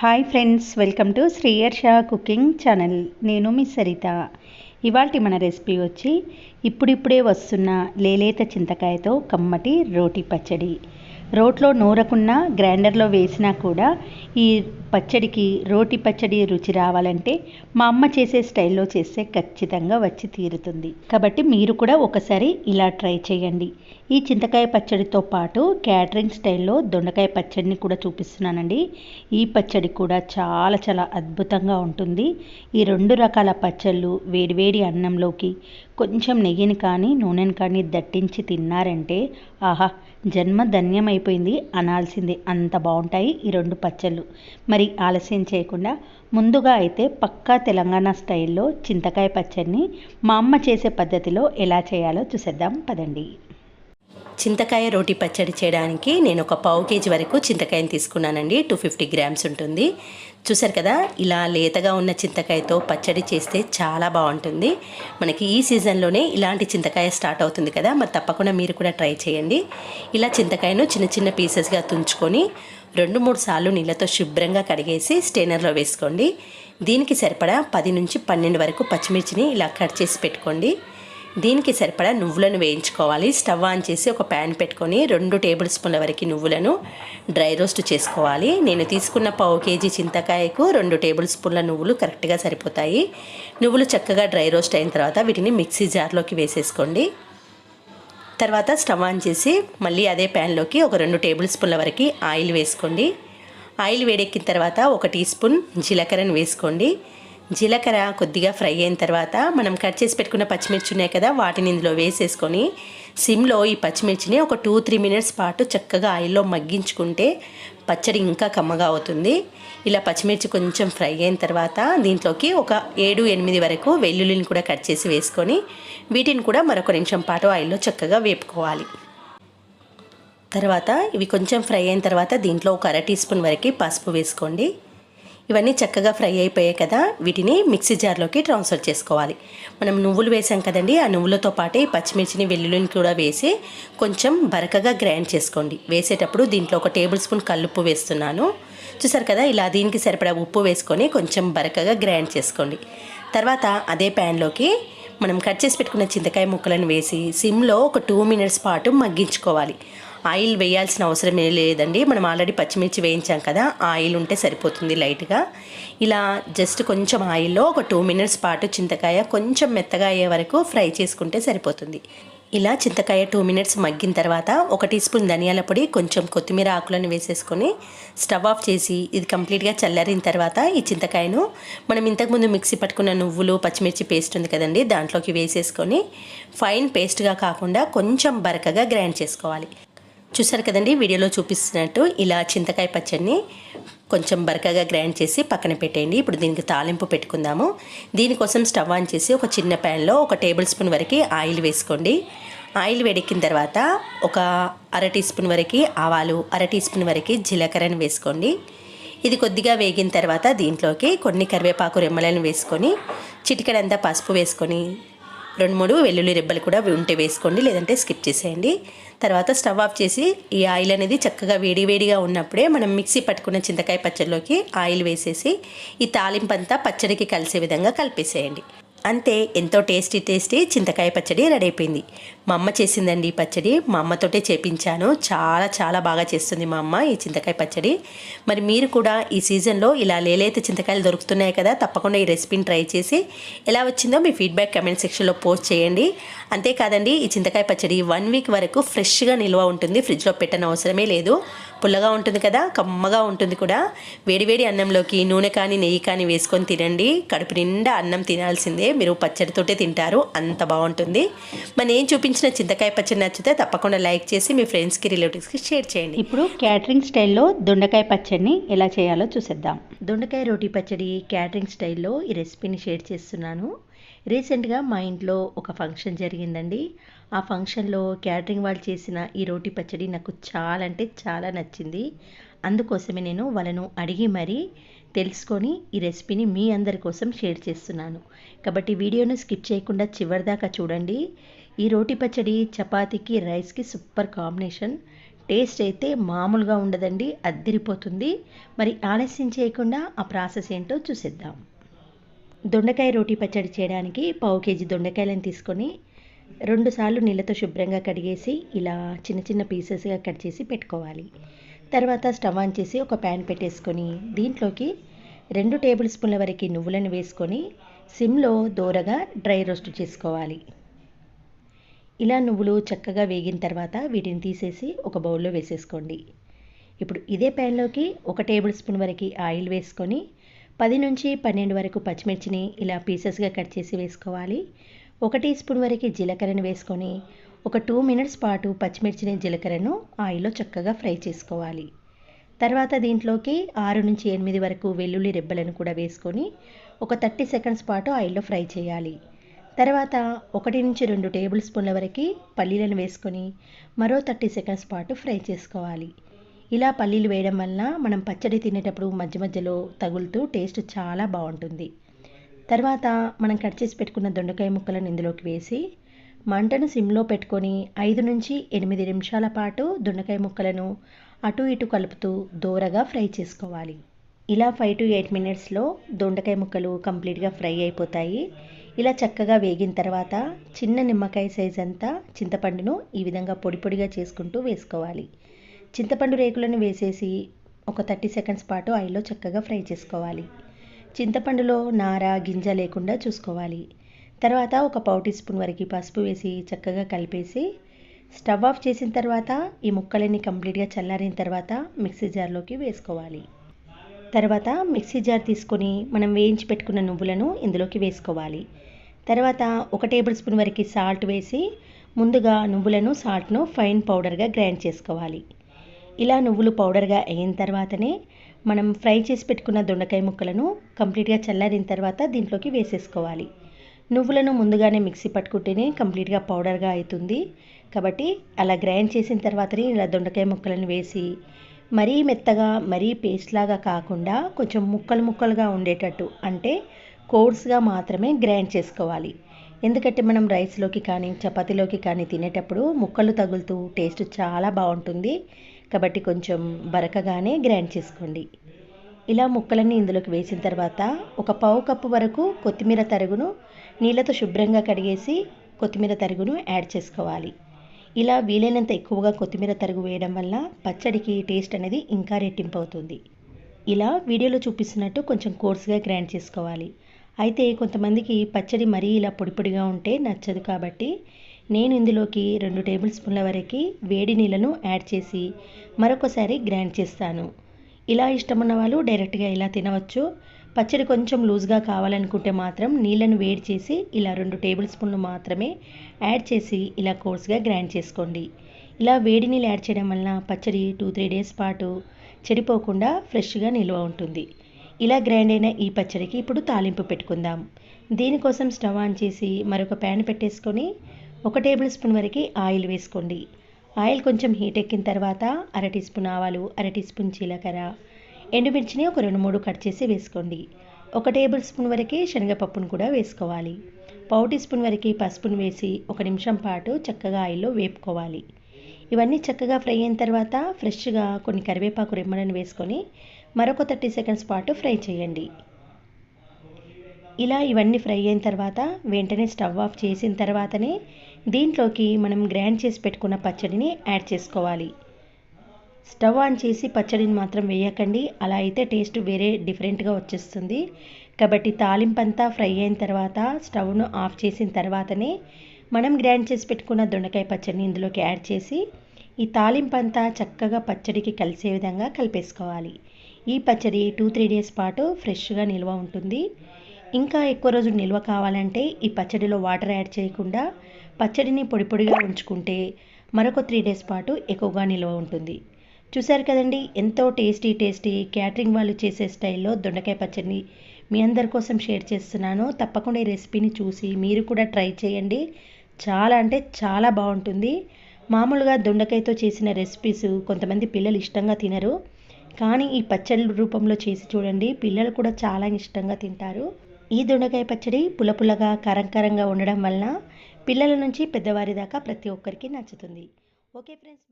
Hi friends welcome to శ్రీయర్ షా cooking channel నేను మీ సరిత. ఇవాళ మన రెసిపీ వచ్చి ఇప్పుడిప్పుడే వస్తున్న లేలేత చింతకాయతో కమ్మటి రోటి పచ్చడి. రోట్లో నూరకున్నా గ్రైండర్లో వేసినా కూడా ఈ పచ్చడికి రోటి పచ్చడి రుచి రావాలంటే మా అమ్మ చేసే స్టైల్లో చేస్తే ఖచ్చితంగా వచ్చి తీరుతుంది. కాబట్టి మీరు కూడా ఒకసారి ఇలా ట్రై చేయండి. ఈ చింతకాయ పచ్చడితో పాటు క్యాటరింగ్ స్టైల్లో దొండకాయ పచ్చడిని కూడా చూపిస్తున్నానండి. ఈ పచ్చడి కూడా చాలా చాలా అద్భుతంగా ఉంటుంది. ఈ రెండు రకాల పచ్చళ్ళు వేడివేడి అన్నంలోకి కొంచెం నెయ్యిని కానీ నూనెని కానీ దట్టించి తిన్నారంటే ఆహా జన్మ ధన్యమైపోయింది. అనాల్సిందే అంత బాగుంటాయి ఈ రెండు పచ్చళ్ళు. మరి ఆలస్యం చేయకుండా ముందుగా అయితే పక్కా తెలంగాణ స్టైల్లో చింతకాయ పచ్చడిని మా అమ్మ చేసే పద్ధతిలో ఎలా చేయాలో చూసేద్దాం. పదండి. చింతకాయ రోటి పచ్చడి చేయడానికి నేను ఒక పావు కేజీ వరకు చింతకాయని తీసుకున్నానండి. టూ ఫిఫ్టీ గ్రామ్స్ ఉంటుంది. చూసారు కదా ఇలా లేతగా ఉన్న చింతకాయతో పచ్చడి చేస్తే చాలా బాగుంటుంది. మనకి ఈ సీజన్లోనే ఇలాంటి చింతకాయ స్టార్ట్ అవుతుంది కదా మరి తప్పకుండా మీరు కూడా ట్రై చేయండి. ఇలా చింతకాయను చిన్న చిన్న పీసెస్గా తుంచుకొని రెండు మూడు సార్లు నీళ్ళతో శుభ్రంగా కడిగేసి స్టెయినర్లో వేసుకోండి. దీనికి సరిపడా పది నుంచి పన్నెండు వరకు పచ్చిమిర్చిని ఇలా కట్ చేసి పెట్టుకోండి. దీనికి సరిపడా నువ్వులను వేయించుకోవాలి. స్టవ్ ఆన్ చేసి ఒక ప్యాన్ పెట్టుకొని రెండు టేబుల్ స్పూన్ల వరకు నువ్వులను డ్రై రోస్ట్ చేసుకోవాలి. నేను తీసుకున్న పావు కేజీ చింతకాయకు రెండు టేబుల్ స్పూన్ల నువ్వులు కరెక్ట్గా సరిపోతాయి. నువ్వులు చక్కగా డ్రై రోస్ట్ అయిన తర్వాత వీటిని మిక్సీ జార్లోకి వేసేసుకోండి. తర్వాత స్టవ్ ఆన్ చేసి మళ్ళీ అదే ప్యాన్లోకి ఒక రెండు టేబుల్ స్పూన్ల వరకు ఆయిల్ వేసుకోండి. ఆయిల్ వేడెక్కిన తర్వాత ఒక టీ స్పూన్ జీలకర్రను వేసుకోండి. జీలకర్ర కొద్దిగా ఫ్రై అయిన తర్వాత మనం కట్ చేసి పెట్టుకున్న పచ్చిమిర్చి ఉన్నాయి కదా వాటిని ఇందులో వేసేసుకొని సిమ్లో ఈ పచ్చిమిర్చిని ఒక టూ త్రీ మినిట్స్ పాటు చక్కగా ఆయిల్లో మగ్గించుకుంటే పచ్చడి ఇంకా కమ్మగా అవుతుంది. ఇలా పచ్చిమిర్చి కొంచెం ఫ్రై అయిన తర్వాత దీంట్లోకి ఒక ఏడు ఎనిమిది వరకు వెల్లుల్లిని కూడా కట్ చేసి వేసుకొని వీటిని కూడా మరొక నిమిషం పాటు ఆయిల్లో చక్కగా వేపుకోవాలి. తర్వాత ఇవి కొంచెం ఫ్రై అయిన తర్వాత దీంట్లో ఒక అర టీ స్పూన్ వరకు పసుపు వేసుకోండి. ఇవన్నీ చక్కగా ఫ్రై అయిపోయాయి కదా. వీటిని మిక్సీ జార్లోకి ట్రాన్స్ఫర్ చేసుకోవాలి. మనం నువ్వులు వేసాం కదండి ఆ నువ్వులతో పాటు పచ్చిమిర్చిని వెల్లుల్లిని కూడా వేసి కొంచెం బరకగా గ్రైండ్ చేసుకోండి. వేసేటప్పుడు దీంట్లో ఒక టేబుల్ స్పూన్ కల్లుప్పు వేస్తున్నాను. చూసారు కదా ఇలా దీనికి సరిపడా ఉప్పు వేసుకొని కొంచెం బరకగా గ్రైండ్ చేసుకోండి. తర్వాత అదే ప్యాన్లోకి మనం కట్ చేసి పెట్టుకున్న చింతకాయ ముక్కలను వేసి సిమ్లో ఒక టూ మినిట్స్ పాటు మగ్గించుకోవాలి. ఆయిల్ వేయాల్సిన అవసరం లేదండి. మనం ఆల్రెడీ పచ్చిమిర్చి వేయించాం కదా ఆయిల్ ఉంటే సరిపోతుంది లైట్గా. ఇలా జస్ట్ కొంచెం ఆయిల్లో ఒక టూ మినిట్స్ పాటు చింతకాయ కొంచెం మెత్తగా అయ్యే వరకు ఫ్రై చేసుకుంటే సరిపోతుంది. ఇలా చింతకాయ టూ మినిట్స్ మగ్గిన తర్వాత ఒక టీ స్పూన్ ధనియాల పొడి కొంచెం కొత్తిమీర ఆకులను వేసేసుకొని స్టవ్ ఆఫ్ చేసి ఇది కంప్లీట్గా చల్లారిన తర్వాత ఈ చింతకాయను మనం ఇంతకుముందు మిక్సీ పట్టుకున్న నువ్వులు పచ్చిమిర్చి పేస్ట్ ఉంది కదండి దాంట్లోకి వేసేసుకొని ఫైన్ పేస్ట్గా కాకుండా కొంచెం బరకగా గ్రైండ్ చేసుకోవాలి. చూసారు కదండి వీడియోలో చూపిస్తున్నట్టు ఇలా చింతకాయ పచ్చడిని కొంచెం బరకగా గ్రైండ్ చేసి పక్కన పెట్టేయండి. ఇప్పుడు దీనికి తాలింపు పెట్టుకుందాము. దీనికోసం స్టవ్ ఆన్ చేసి ఒక చిన్న ప్యాన్లో ఒక టేబుల్ స్పూన్ వరకు ఆయిల్ వేసుకోండి. ఆయిల్ వేడెక్కిన తర్వాత ఒక అర టీ స్పూన్ వరకు ఆవాలు అర టీ స్పూన్ వరకు జీలకర్రను వేసుకోండి. ఇది కొద్దిగా వేగిన తర్వాత దీంట్లోకి కొన్ని కరివేపాకు రెమ్మలను వేసుకొని చిటికడంతా పసుపు వేసుకొని రెండు మూడు వెల్లుల్లి రెబ్బలు కూడా ఉంటే వేసుకోండి లేదంటే స్కిప్ చేసేయండి. తర్వాత స్టవ్ ఆఫ్ చేసి ఈ ఆయిల్ అనేది చక్కగా వేడి వేడిగా ఉన్నప్పుడే మనం మిక్సీ పట్టుకున్న చింతకాయ పచ్చడిలోకి ఆయిల్ వేసేసి ఈ తాలింపు అంతా పచ్చడికి కలిసే విధంగా కలిపేసేయండి. అంతే ఎంతో టేస్టీ టేస్టీ చింతకాయ పచ్చడి రెడీ అయిపోయింది. మా అమ్మ చేసిందండి ఈ పచ్చడి. మా అమ్మతోటే చేపించాను. చాలా చాలా బాగా చేస్తుంది మా అమ్మ ఈ చింతకాయ పచ్చడి. మరి మీరు కూడా ఈ సీజన్లో ఇలా లేలైతే చింతకాయలు దొరుకుతున్నాయి కదా తప్పకుండా ఈ రెసిపీని ట్రై చేసి ఎలా వచ్చిందో మీ ఫీడ్బ్యాక్ కమెంట్ సెక్షన్లో పోస్ట్ చేయండి. అంతేకాదండి ఈ చింతకాయ పచ్చడి వన్ వీక్ వరకు ఫ్రెష్గా నిల్వ ఉంటుంది. ఫ్రిడ్జ్లో పెట్టని అవసరమే లేదు. పుల్లగా ఉంటుంది కదా కమ్మగా ఉంటుంది కూడా. వేడివేడి అన్నంలోకి నూనె కానీ నెయ్యి కానీ వేసుకొని తినండి. కడుపు నిండా అన్నం తినాల్సిందే. మీరు పచ్చడితోటే తింటారు. అంత బాగుంటుంది. మరి నేను చూపించిన చింతకాయ పచ్చడి నచ్చితే తప్పకుండా లైక్ చేసి మీ ఫ్రెండ్స్కి రిలేటివ్స్కి షేర్ చేయండి. ఇప్పుడు క్యాటరింగ్ స్టైల్లో దొండకాయ పచ్చడిని ఎలా చేయాలో చూసేద్దాం. దొండకాయ రోటి పచ్చడి క్యాటరింగ్ స్టైల్లో ఈ రెసిపీని షేర్ చేస్తున్నాను. రీసెంట్గా మా ఇంట్లో ఒక ఫంక్షన్ జరిగిందండి. ఆ ఫంక్షన్లో క్యాటరింగ్ వాళ్ళు చేసిన ఈ రోటి పచ్చడి నాకు చాలా అంటే చాలా నచ్చింది. అందుకోసమే నేను వాళ్ళను అడిగి మరీ తెలుసుకొని ఈ రెసిపీని మీ అందరి కోసం షేర్ చేస్తున్నాను. కాబట్టి వీడియోను స్కిప్ చేయకుండా చివరిదాకా చూడండి. ఈ రోటి పచ్చడి చపాతీకి రైస్కి సూపర్ కాంబినేషన్. టేస్ట్ అయితే మామూలుగా ఉండదండి అద్దిరిపోతుంది. మరి ఆలస్యం చేయకుండా ఆ ప్రాసెస్ ఏంటో చూసేద్దాం. దొండకాయ రోటీ పచ్చడి చేయడానికి పావు కేజీ దొండకాయలను తీసుకొని రెండుసార్లు నీళ్ళతో శుభ్రంగా కడిగేసి ఇలా చిన్న చిన్న పీసెస్గా కట్ చేసి పెట్టుకోవాలి. తర్వాత స్టవ్ ఆన్ చేసి ఒక ప్యాన్ పెట్టేసుకొని దీంట్లోకి రెండు టేబుల్ స్పూన్ల వరకు నువ్వులను వేసుకొని సిమ్లో దూరగా డ్రై రోస్ట్ చేసుకోవాలి. ఇలా నువ్వులు చక్కగా వేగిన తర్వాత వీటిని తీసేసి ఒక బౌల్లో వేసేసుకోండి. ఇప్పుడు ఇదే ప్యాన్లోకి ఒక టేబుల్ స్పూన్ వరకు ఆయిల్ వేసుకొని పది నుంచి పన్నెండు వరకు పచ్చిమిర్చిని ఇలా పీసెస్గా కట్ చేసి వేసుకోవాలి. ఒక టీ స్పూన్ వరకు జీలకర్రను వేసుకొని ఒక టూ మినిట్స్ పాటు పచ్చిమిర్చిని జీలకర్రను ఆయిల్లో చక్కగా ఫ్రై చేసుకోవాలి. తర్వాత దీంట్లోకి ఆరు నుంచి ఎనిమిది వరకు వెల్లుల్లి రెబ్బలను కూడా వేసుకొని ఒక థర్టీ సెకండ్స్ పాటు ఆయిల్లో ఫ్రై చేయాలి. తర్వాత ఒకటి నుంచి రెండు టేబుల్ స్పూన్ల వరకు పల్లీలను వేసుకొని మరో థర్టీ సెకండ్స్ పాటు ఫ్రై చేసుకోవాలి. ఇలా పల్లీలు వేయడం వలన మనం పచ్చడి తినేటప్పుడు మధ్య మధ్యలో తగులుతూ టేస్ట్ చాలా బాగుంటుంది. తర్వాత మనం కట్ చేసి పెట్టుకున్న దొండకాయ ముక్కలను ఇందులోకి వేసి మంటను సిమ్లో పెట్టుకొని ఐదు నుంచి ఎనిమిది నిమిషాల పాటు దొండకాయ ముక్కలను అటు ఇటు కలుపుతూ దోరగా ఫ్రై చేసుకోవాలి. ఇలా ఫైవ్ టు ఎయిట్ మినిట్స్లో దొండకాయ ముక్కలు కంప్లీట్గా ఫ్రై అయిపోతాయి. ఇలా చక్కగా వేగిన తర్వాత చిన్న నిమ్మకాయ సైజ్ అంతా చింతపండును ఈ విధంగా పొడి పొడిగా చేసుకుంటూ వేసుకోవాలి. చింతపండు రేకులను వేసేసి ఒక థర్టీ సెకండ్స్ పాటు ఆయిల్లో చక్కగా ఫ్రై చేసుకోవాలి. చింతపండులో నార గింజ లేకుండా చూసుకోవాలి. తర్వాత ఒక పావు టీ స్పూన్ వరకు పసుపు వేసి చక్కగా కలిపేసి స్టవ్ ఆఫ్ చేసిన తర్వాత ఈ ముక్కలన్నీ కంప్లీట్గా చల్లారిన తర్వాత మిక్సీ జార్లోకి వేసుకోవాలి. తర్వాత మిక్సీ జార్ తీసుకొని మనం వేయించి పెట్టుకున్న నువ్వులను ఇందులోకి వేసుకోవాలి. తర్వాత ఒక టేబుల్ స్పూన్ వరకు సాల్ట్ వేసి ముందుగా నువ్వులను సాల్ట్ను ఫైన్ పౌడర్గా గ్రైండ్ చేసుకోవాలి. ఇలా నువ్వులు పౌడర్గా అయిన తర్వాతనే మనం ఫ్రై చేసి పెట్టుకున్న దొండకాయ ముక్కలను కంప్లీట్గా చల్లారిన తర్వాత దీంట్లోకి వేసేసుకోవాలి. నువ్వులను ముందుగానే మిక్సీ పట్టుకుంటేనే కంప్లీట్గా పౌడర్గా అవుతుంది. కాబట్టి అలా గ్రైండ్ చేసిన తర్వాతనే ఇలా దొండకాయ ముక్కలను వేసి మరీ మెత్తగా మరీ పేస్ట్ లాగా కాకుండా కొంచెం ముక్కలు ముక్కలుగా ఉండేటట్టు అంటే కోర్స్గా మాత్రమే గ్రైండ్ చేసుకోవాలి. ఎందుకంటే మనం రైస్లోకి కానీ చపాతీలోకి కానీ తినేటప్పుడు ముక్కలు తగులుతూ టేస్ట్ చాలా బాగుంటుంది. కాబట్టి కొంచెం బరకగానే గ్రైండ్ చేసుకోండి. ఇలా ముక్కలన్నీ ఇందులోకి వేసిన తర్వాత ఒక పావు కప్పు వరకు కొత్తిమీర తరుగును నీళ్ళతో శుభ్రంగా కడిగేసి కొత్తిమీర తరుగును యాడ్ చేసుకోవాలి. ఇలా వీలైనంత ఎక్కువగా కొత్తిమీర తరుగు వేయడం వల్ల పచ్చడికి టేస్ట్ అనేది ఇంకా రెట్టింపు అవుతుంది ఇలా వీడియోలో చూపిస్తున్నట్టు కొంచెం కోర్స్గా గ్రైండ్ చేసుకోవాలి. అయితే కొంతమందికి పచ్చడి మరీ ఇలా పొడిపొడిగా ఉంటే నచ్చదు కాబట్టి నేను ఇందులోకి రెండు టేబుల్ స్పూన్ల వరకు వేడి నీళ్ళను యాడ్ చేసి మరొకసారి గ్రైండ్ చేస్తాను. ఇలా ఇష్టమున్న వాళ్ళు డైరెక్ట్గా ఇలా తినవచ్చు. పచ్చడి కొంచెం లూజ్గా కావాలనుకుంటే మాత్రం నీళ్ళను వేడి చేసి ఇలా రెండు టేబుల్ స్పూన్లు మాత్రమే యాడ్ చేసి ఇలా కోర్స్గా గ్రైండ్ చేసుకోండి. ఇలా వేడి నీళ్ళు యాడ్ చేయడం వలన పచ్చడి టూ త్రీ డేస్ పాటు చెడిపోకుండా ఫ్రెష్గా నిల్వ ఉంటుంది. ఇలా గ్రైండ్ అయిన ఈ పచ్చడికి ఇప్పుడు తాలింపు పెట్టుకుందాం. దీనికోసం స్టవ్ ఆన్ చేసి మరొక ప్యాన్ పెట్టేసుకొని ఒక టేబుల్ స్పూన్ వరకు ఆయిల్ వేసుకోండి. ఆయిల్ కొంచెం హీట్ ఎక్కిన తర్వాత అర టీ స్పూన్ ఆవాలు అర టీ స్పూన్ జీలకర్ర ఎండుమిర్చిని ఒక రెండు మూడు కట్ చేసి వేసుకోండి. ఒక టేబుల్ స్పూన్ వరకు శనగపప్పును కూడా వేసుకోవాలి. పావు టీ స్పూన్ వరకు పసుపును వేసి ఒక నిమిషం పాటు చక్కగా ఆయిల్లో వేపుకోవాలి. ఇవన్నీ చక్కగా ఫ్రై అయిన తర్వాత ఫ్రెష్గా కొన్ని కరివేపాకు రెమ్మలను వేసుకొని మరొక థర్టీ సెకండ్స్ పాటు ఫ్రై చేయండి. ఇలా ఇవన్నీ ఫ్రై అయిన తర్వాత వెంటనే స్టవ్ ఆఫ్ చేసిన తర్వాతనే దీంట్లోకి మనం గ్రైండ్ చేసి పెట్టుకున్న పచ్చడిని యాడ్ చేసుకోవాలి. స్టవ్ ఆన్ చేసి పచ్చడిని మాత్రం వేయకండి. అలా అయితే టేస్ట్ వేరే డిఫరెంట్గా వచ్చేస్తుంది. కాబట్టి తాలింపంతా ఫ్రై అయిన తర్వాత స్టవ్ను ఆఫ్ చేసిన తర్వాతనే మనం గ్రైండ్ చేసి పెట్టుకున్న దొండకాయ పచ్చడిని ఇందులోకి యాడ్ చేసి ఈ తాలింపంతా చక్కగా పచ్చడికి కలిసే విధంగా కలిపేసుకోవాలి. ఈ పచ్చడి టూ త్రీ డేస్ పాటు ఫ్రెష్గా నిల్వ ఉంటుంది. ఇంకా ఎక్కువ రోజులు నిల్వ కావాలంటే ఈ పచ్చడిలో వాటర్ యాడ్ చేయకుండా పచ్చడిని పొడి పొడిగా ఉంచుకుంటే మరొక త్రీ డేస్ పాటు ఎక్కువగా నిల్వ ఉంటుంది. చూశారు కదండి ఎంతో టేస్టీ టేస్టీ క్యాటరింగ్ వాళ్ళు చేసే స్టైల్లో దొండకాయ పచ్చడిని మీ అందరి కోసం షేర్ చేస్తున్నాను. తప్పకుండా ఈ రెసిపీని చూసి మీరు కూడా ట్రై చేయండి. చాలా అంటే చాలా బాగుంటుంది. మామూలుగా దొండకాయతో చేసిన రెసిపీస్ కొంతమంది పిల్లలు ఇష్టంగా తినరు. కానీ ఈ పచ్చడి రూపంలో చేసి చూడండి పిల్లలు కూడా చాలా ఇష్టంగా తింటారు. ఈ దొండకాయ పచ్చడి పులపులగా కరంకరంగా ఉండడం వలన పిల్లల నుంచి పెద్దవారి దాకా ప్రతి ఒక్కరికి నచ్చుతుంది. Okay friends.